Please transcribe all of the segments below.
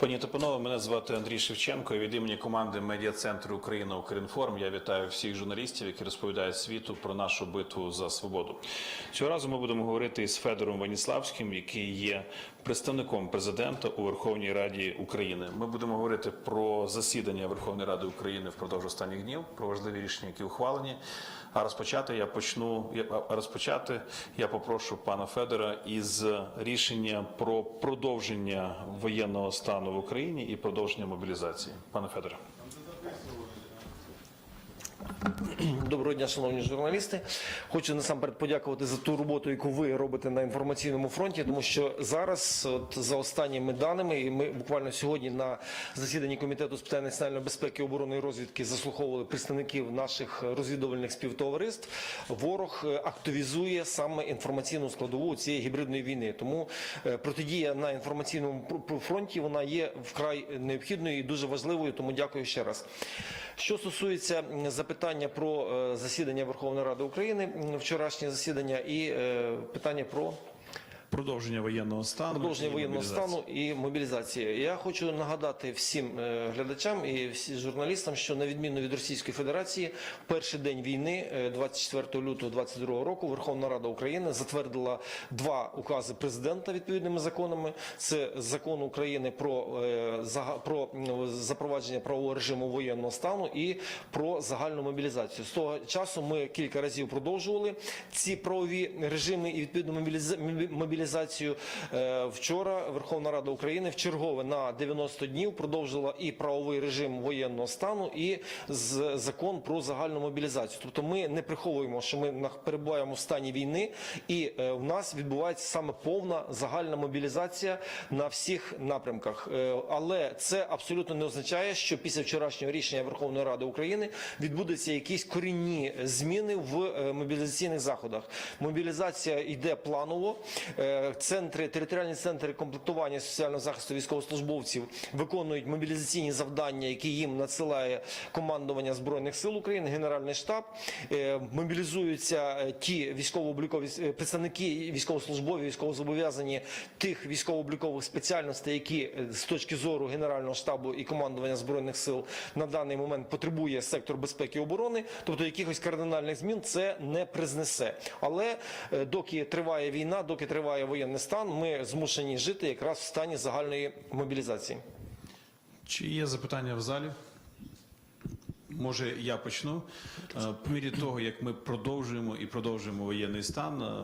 Пані та панове, мене звати Андрій Шевченко. І від імені команди медіа центру Україна Укрінформ я вітаю всіх журналістів, які розповідають світу про нашу битву за свободу. Цього разу ми будемо говорити із Федором Ваніславським, який є представником президента у Верховній Раді України. Ми будемо говорити про засідання Верховної Ради України впродовж останніх днів, про важливі рішення, які ухвалені. А розпочати я почну розпочати. Я попрошу пана Федора із рішення про продовження воєнного стану в Україні і продовження мобілізації. Пане Федоре. Доброго дня, шановні журналісти. Хочу насамперед подякувати за ту роботу, яку ви робите на інформаційному фронті, тому що зараз, от за останніми даними, і ми буквально сьогодні на засіданні комітету з питань національної безпеки, оборони і розвідки заслуховували представників наших розвідувальних співтовариств. Ворог е, активізує саме інформаційну складову цієї гібридної війни. Тому е, протидія на інформаційному фронті вона є вкрай необхідною і дуже важливою. Тому дякую ще раз. Що стосується м, запитання про е, засідання Верховної Ради України, вчорашнє засідання, і е, питання про Продовження воєнного стану. продовження воєнного стану і мобілізації. Я хочу нагадати всім е, глядачам і всім журналістам, що на відміну від Російської Федерації, перший день війни, е, 24 лютого 2022 року, Верховна Рада України затвердила два укази президента відповідними законами. Це закон України про, е, про запровадження правового режиму воєнного стану і про загальну мобілізацію. З того часу ми кілька разів продовжували ці правові режими і відповідно мобіліза- мобі- мобілізацію. Е, Вчора Верховна Рада України в чергове на 90 днів продовжила і правовий режим воєнного стану, і закон про загальну мобілізацію. Тобто ми не приховуємо, що ми перебуваємо в стані війни, і е, в нас відбувається саме повна загальна мобілізація на всіх напрямках. Е, Але це абсолютно не означає, що після вчорашнього рішення Верховної Ради України відбудуться якісь корінні зміни в мобілізаційних заходах. Мобілізація йде планово. Центри, територіальні центри комплектування соціального захисту військовослужбовців виконують мобілізаційні завдання, які їм надсилає командування збройних сил України, Генеральний штаб. Е, Мобілізуються е, ті військово-облікові е, представники військовослужбові, військовозобов'язані тих військово-облікових спеціальностей, які з точки зору Генерального штабу і командування збройних сил на даний момент потребує сектор безпеки і оборони. Тобто якихось кардинальних змін це не признесе. Але доки триває війна, доки триває воєнний стан, ми змушені жити якраз в стані загальної мобілізації. Чи є запитання в залі? Може, я почну. Е, По мірі того, як ми продовжуємо і продовжуємо воєнний стан, е,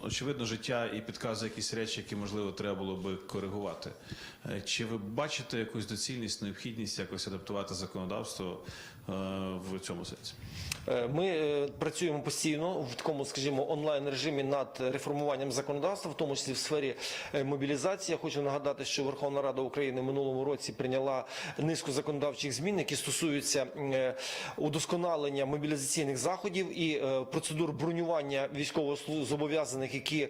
очевидно, життя і підказує якісь речі, які можливо треба було би коригувати. Е, Чи ви бачите якусь доцільність, необхідність якось адаптувати законодавство в цьому сенсі? Е, Ми е, працюємо постійно в такому, скажімо, онлайн режимі над реформуванням законодавства, в тому числі в сфері е, мобілізації. Я хочу нагадати, що Верховна Рада України минулому році прийняла низку законодавчих змін, які стосуються удосконалення мобілізаційних заходів і процедур бронювання військовозобов'язаних, які,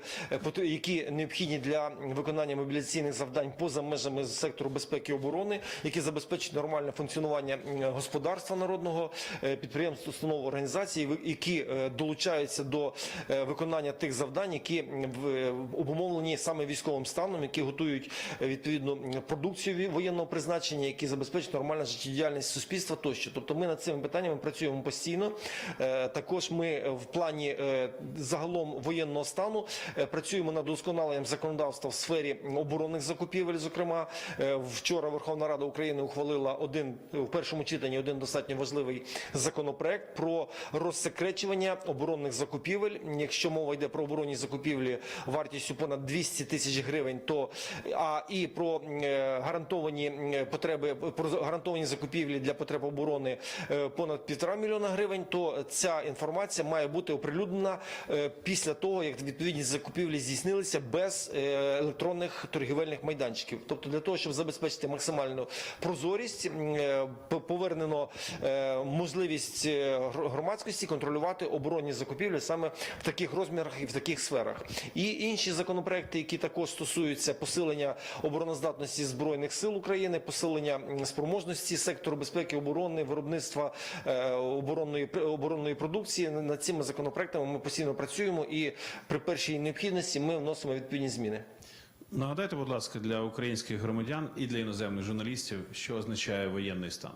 які необхідні для виконання мобілізаційних завдань поза межами сектору безпеки і оборони, які забезпечують нормальне функціонування господарства народного, підприємств, установ організацій, які е, долучаються до е, виконання тих завдань, які е, обумовлені саме військовим станом, які готують відповідно м, продукцію воєнного призначення, які забезпечують нормальну життєдіяльність суспільства тощо. Тобто ми над цими питаннями працюємо постійно. Також ми в плані загалом воєнного стану працюємо над удосконаленням законодавства в сфері оборонних закупівель. Зокрема, вчора Верховна Рада України ухвалила один в першому читанні один достатньо важливий законопроект про розсекречування оборонних закупівель. Якщо мова йде про оборонні закупівлі вартістю понад 200 тисяч гривень, то а і про е, гарантовані е, потреби про гарантовані закупівлі для потреб оборони е, понад півтора мільйона гривень, то ця інформація має бути оприлюднена після того, як відповідні закупівлі здійснилися без електронних торгівельних майданчиків. Тобто для того, щоб забезпечити максимальну прозорість, повернено можливість громадськості контролювати оборонні закупівлі саме в таких розмірах і в таких сферах. І інші законопроекти, які також стосуються посилення обороноздатності збройних сил України, посилення спроможності сектору безпеки оборони, виробництва е, оборонної оборонної продукції. Над цими законопроектами ми постійно працюємо, і при першій необхідності ми вносимо відповідні зміни. Нагадайте, будь ласка, для українських громадян і для іноземних журналістів, що означає воєнний стан.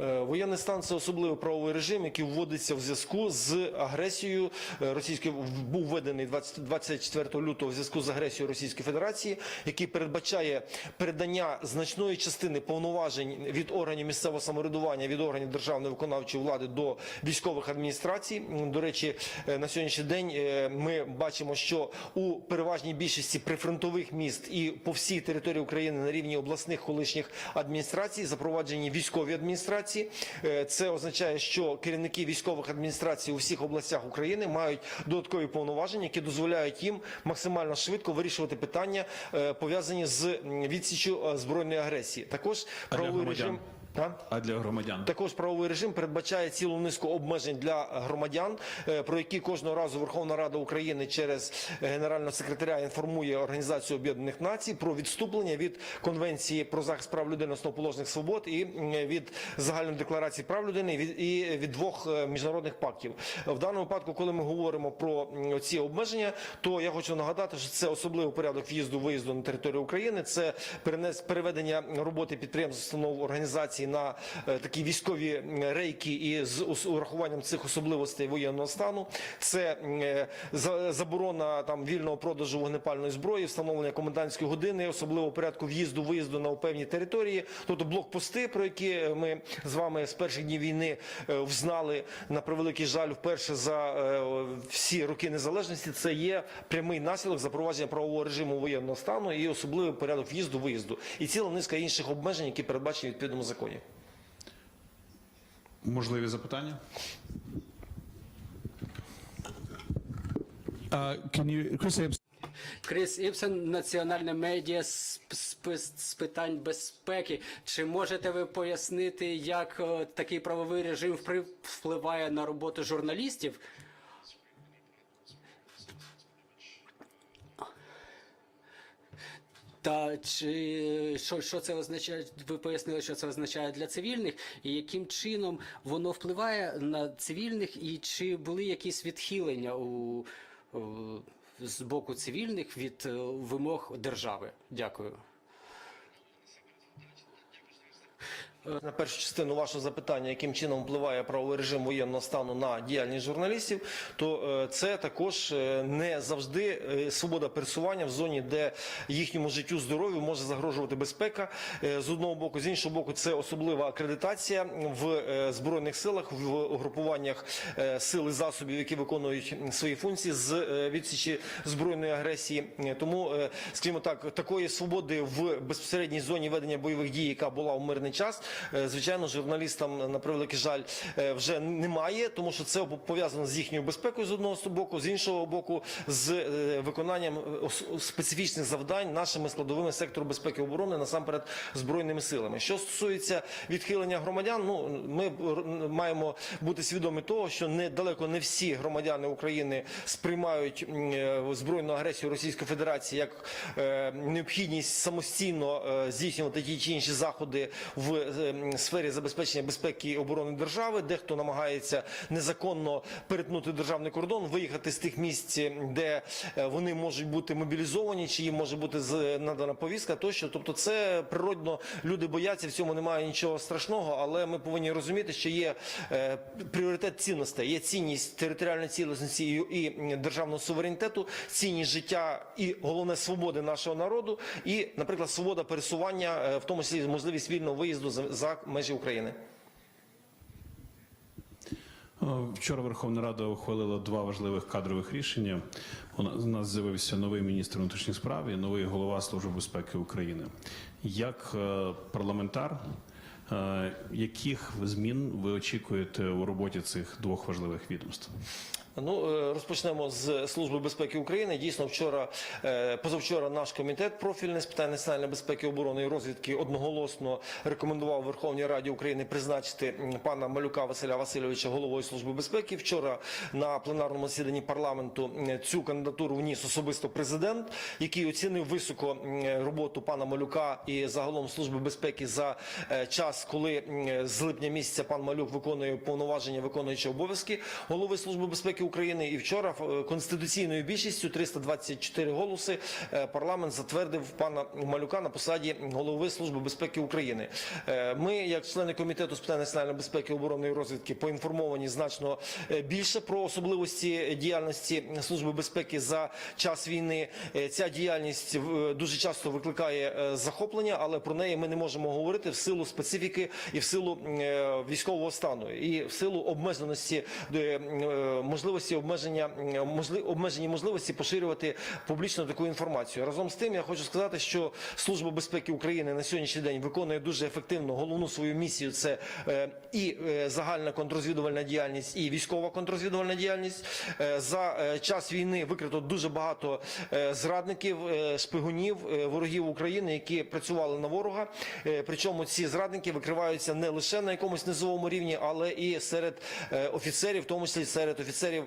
Е, Воєнний стан це особливий правовий режим, який вводиться в зв'язку з агресією е, російської був введений 20 24 лютого в зв'язку з агресією Російської Федерації, який передбачає передання значної частини повноважень від органів місцевого самоврядування, від органів державної виконавчої влади до військових адміністрацій. До речі, е, на сьогоднішній день ми бачимо, що у переважній більшості прифронтових міст і по всій території України на рівні обласних колишніх адміністрацій запроваджені військові адміністрації. Е, Це означає, що керівники військових адміністрацій у всіх областях України мають додаткові повноваження, які дозволяють їм максимально швидко вирішувати питання е, пов'язані з відсічю е, збройної агресії. Також правовий режим. А? А для громадян Також правовий режим передбачає цілу низку обмежень для громадян, е, про які кожного разу Верховна Рада України через е, генерального секретаря інформує Організацію Об'єднаних Націй про відступлення від Конвенції про захист прав людини основоположних свобод і від загальної декларації прав людини і від, двох е, міжнародних пактів. В даному випадку, коли ми говоримо про ці обмеження, то я хочу нагадати, що це особливий порядок в'їзду виїзду на територію України. Це переведення роботи підприємств, установ організацій на е, такі військові рейки і з урахуванням цих особливостей воєнного стану. Це е, за- заборона там вільного продажу вогнепальної зброї, встановлення комендантської години, особливо порядку в'їзду виїзду на певні території, тобто блокпости, про які ми з вами з перших днів війни е, взнали на превеликий жаль вперше за всі роки незалежності. Це є прямий наслідок запровадження правового режиму воєнного стану і особливий порядок в'їзду виїзду і ціла низка інших обмежень, які передбачені відповідному законі. Можливі запитання? Uh, can you, Chris Ames? Кріс Іпсен, національне медіа з, з, з питань безпеки. Чи можете ви пояснити, як е, такий правовий режим впливає на роботу журналістів? Та чи що, що це означає? Ви пояснили, що це означає для цивільних, і яким чином воно впливає на цивільних, і чи були якісь відхилення у, у з боку цивільних від е, вимог держави? Дякую. На першу частину вашого запитання, яким чином впливає правовий режим воєнного стану на діяльність журналістів, то е, це також е, не завжди е, свобода пересування в зоні, де їхньому життю, здоров'ю може загрожувати безпека. З одного боку, з іншого боку, це особлива акредитація в збройних силах, в угрупуваннях сил і засобів, які виконують свої функції з відсічі збройної агресії. Тому, скажімо так, такої свободи в безпосередній зоні ведення бойових дій, яка була в мирний час, звичайно, журналістам на превеликий жаль е, вже немає, тому що це пов'язано з їхньою безпекою з одного боку, з іншого боку, з е, виконанням специфічних завдань нашими складовими сектору безпеки і оборони, насамперед збройними силами. Що стосується відхилення громадян, ну ми маємо бути свідомі того, що не далеко не всі громадяни України сприймають е, збройну агресію Російської Федерації як е, необхідність самостійно е, здійснювати ті чи інші заходи в е, сфері забезпечення безпеки і оборони держави. Дехто намагається незаконно перетнути державний кордон, виїхати з тих місць, де е, вони можуть бути мобілізовані, чи їм може бути з- надана повістка. Тощо, тобто, це природно люди бояться. В цьому немає нічого страшного, але ми повинні розуміти, що є е, пріоритет цінностей, є цінність територіальної цілісності і, державного суверенітету, цінність життя і головне свободи нашого народу, і, наприклад, свобода пересування, е, в тому числі можливість вільного виїзду за, за межі України. Вчора Верховна Рада ухвалила два важливих кадрових рішення. У нас з'явився новий міністр внутрішніх справ і новий голова Служби безпеки України. Як е, парламентар, е, яких змін ви очікуєте у роботі цих двох важливих відомств? Ну е, розпочнемо з служби безпеки України. Дійсно, вчора е, позавчора наш комітет профільний з питань національної безпеки, оборони і розвідки одноголосно рекомендував Верховній Раді України призначити пана Малюка Василя Васильовича головою служби безпеки. Вчора на пленарному засіданні парламенту цю кандидатуру вніс особисто президент, який оцінив високо роботу пана Малюка і загалом служби безпеки за е, час, коли з липня місяця пан Малюк виконує повноваження, виконуючи обов'язки голови служби безпеки безпеки України. І вчора е, конституційною більшістю 324 голоси е, парламент затвердив пана Малюка на посаді голови Служби безпеки України. Е, Ми, як члени комітету з питань національної безпеки, оборони і розвідки, поінформовані значно більше про особливості діяльності Служби безпеки за час війни. Ця діяльність дуже часто викликає захоплення, але про неї ми не можемо говорити в силу специфіки і в силу військового стану, і в силу обмеженості е, можливості обмеження е, обмежені можливості поширювати публічно таку інформацію. Разом з тим, я хочу сказати, що Служба безпеки України на сьогоднішній день виконує дуже ефективно головну свою місію. Це е, і е, загальна контррозвідувальна діяльність, і військова контррозвідувальна діяльність. Е, За час війни викрито дуже багато зрадників, шпигунів, ворогів України, які працювали на ворога. Причому ці зрадники викриваються не лише на якомусь низовому рівні, але і серед офіцерів, в тому числі серед офіцерів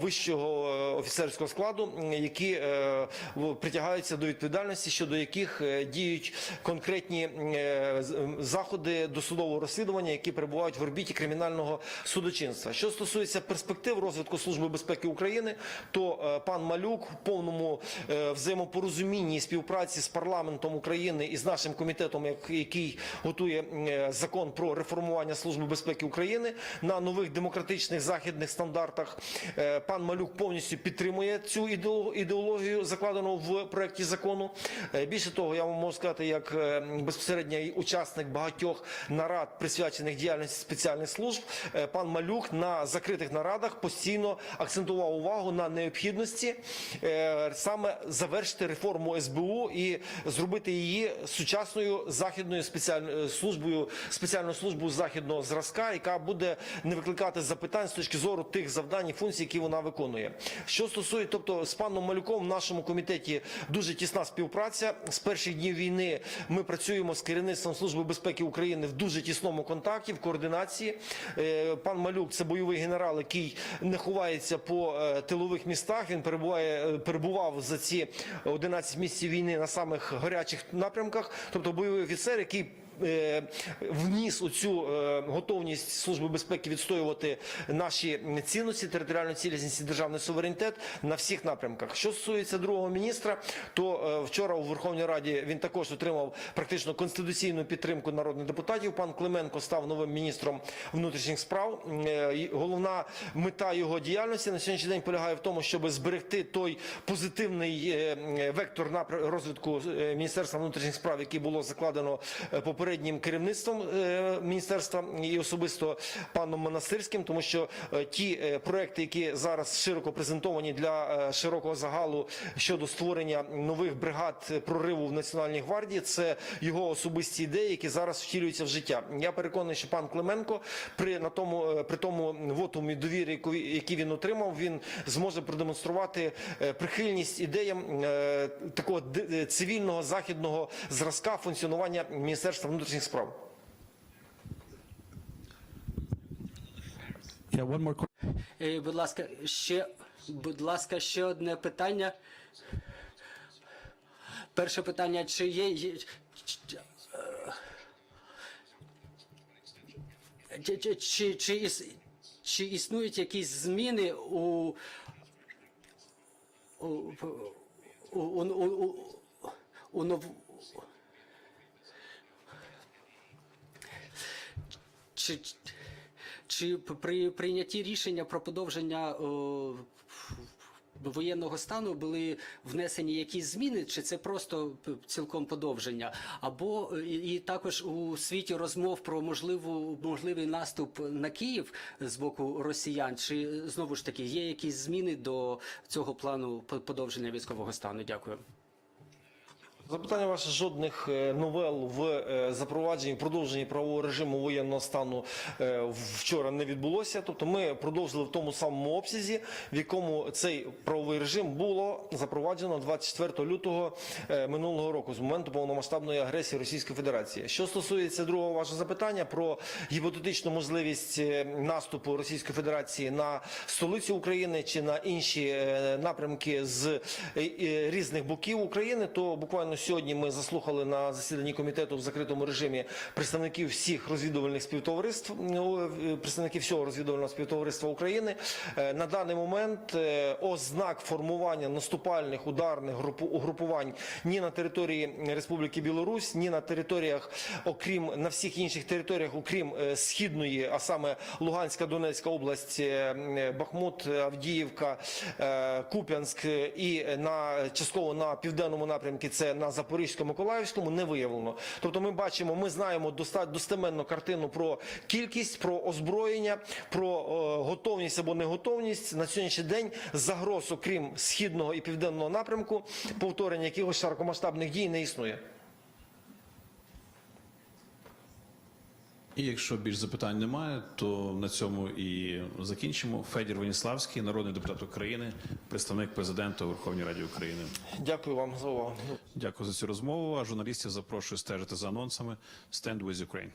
вищого е, офіцерського складу, які е, притягаються до відповідальності, щодо яких е, діють конкретні е, заходи досудового розслідування, які перебувають в орбіті кримінального судочинства. Що стосується перспектив розвитку Служби безпеки України, то е, пан Малюк в повному е, взаємопорозумінні і співпраці з парламентом України і з нашим комітетом, як- який готує е, закон про реформування Служби безпеки України на нових демократичних західних стандартах. Е, Пан Малюк повністю підтримує цю ідео- ідеологію, закладену в проекті закону. Е, Більше того, я вам можу сказати, як е, безпосередній учасник багатьох нарад, присвячених діяльності спеціальних служб, пан Малюк на закритих нарадах постійно акцентував увагу на необхідності саме завершити реформу СБУ і зробити її сучасною західною спеціальною службою, спеціальною службою західного зразка, яка буде не викликати запитань з точки зору тих завдань і функцій, які вона виконує. Що стосується, тобто з паном Малюком в нашому комітеті дуже тісна співпраця. З перших днів війни ми працюємо з керівництвом Служби безпеки України в дуже тісному контакті, в координації. Е, Пан Малюк це бойовий генерал, який не ховається по е, тилових містах. Він перебуває е, перебував за ці 11 місяців війни на самих гарячих напрямках. Тобто бойовий офіцер, який вніс у цю е, готовність Служби безпеки відстоювати наші цінності, територіальну цілісність і державний суверенітет на всіх напрямках. Що стосується другого міністра, то е, вчора у Верховній Раді він також отримав практично конституційну підтримку народних депутатів. Пан Клименко став новим міністром внутрішніх справ. Е, Головна мета його діяльності на сьогоднішній день полягає в тому, щоб зберегти той позитивний е, е, вектор розвитку е, Міністерства внутрішніх справ, який було закладено е, попереднім керівництвом е, міністерства і особисто паном Монастирським, тому що е, ті е, проекти, які зараз широко презентовані для широкого загалу щодо створення нових бригад прориву в Національній гвардії, це його особисті ідеї, які зараз втілюються в життя. Я переконаний, що пан Клименко при на тому при тому вотумі довіри, який він отримав, він зможе продемонструвати прихильність ідеям такого цивільного західного зразка функціонування Міністерства внутрішніх справ. Yeah, one more question. Е, Будь ласка, ще, будь ласка, ще одне питання. Перше питання, чи є. Чи, чи, чи, чи, іс- чи існують якісь зміни у, у, у, у, у, у, у нов... Чи, чи при прийнятті рішення про подовження о, воєнного стану були внесені якісь зміни, чи це просто цілком подовження? Або е, і, також у світі розмов про можливу можливий наступ на Київ з боку росіян? Чи е, знову ж таки є якісь зміни до цього плану по- подовження військового стану? Дякую. Запитання ваше жодних е, новел в е, запровадженні продовженні правового режиму воєнного стану е, вчора не відбулося. Тобто ми продовжили в тому самому обсязі, в якому цей правовий режим було запроваджено 24 лютого минулого року з моменту повномасштабної агресії Російської Федерації. Що стосується другого вашого запитання про гіпотетичну можливість наступу Російської Федерації на столицю України чи на інші напрямки з різних боків України, то буквально Буквально сьогодні ми заслухали на засіданні комітету в закритому режимі представників всіх розвідувальних співтовариств, е, представників всього розвідувального співтовариства України. Е, На даний момент е, ознак формування наступальних ударних групу- угрупувань ні на території Республіки Білорусь, ні на територіях, окрім на всіх інших територіях, окрім східної, а саме Луганська, Донецька область, Бахмут, Авдіївка, Куп'янськ і на частково на південному напрямку, це на Запорізькому, Миколаївському, не виявлено. Тобто, ми бачимо, ми знаємо достеменно картину про кількість, про озброєння, про е, готовність або неготовність на сьогоднішній день загроз, окрім східного і південного напрямку, повторення якихось широкомасштабних дій не існує. І якщо більш запитань немає, то на цьому і закінчимо. Федір Веніславський, народний депутат України, представник президента у Верховній Раді України. Дякую вам за увагу. Дякую за цю розмову. А журналістів запрошую стежити за анонсами. Stand with Ukraine.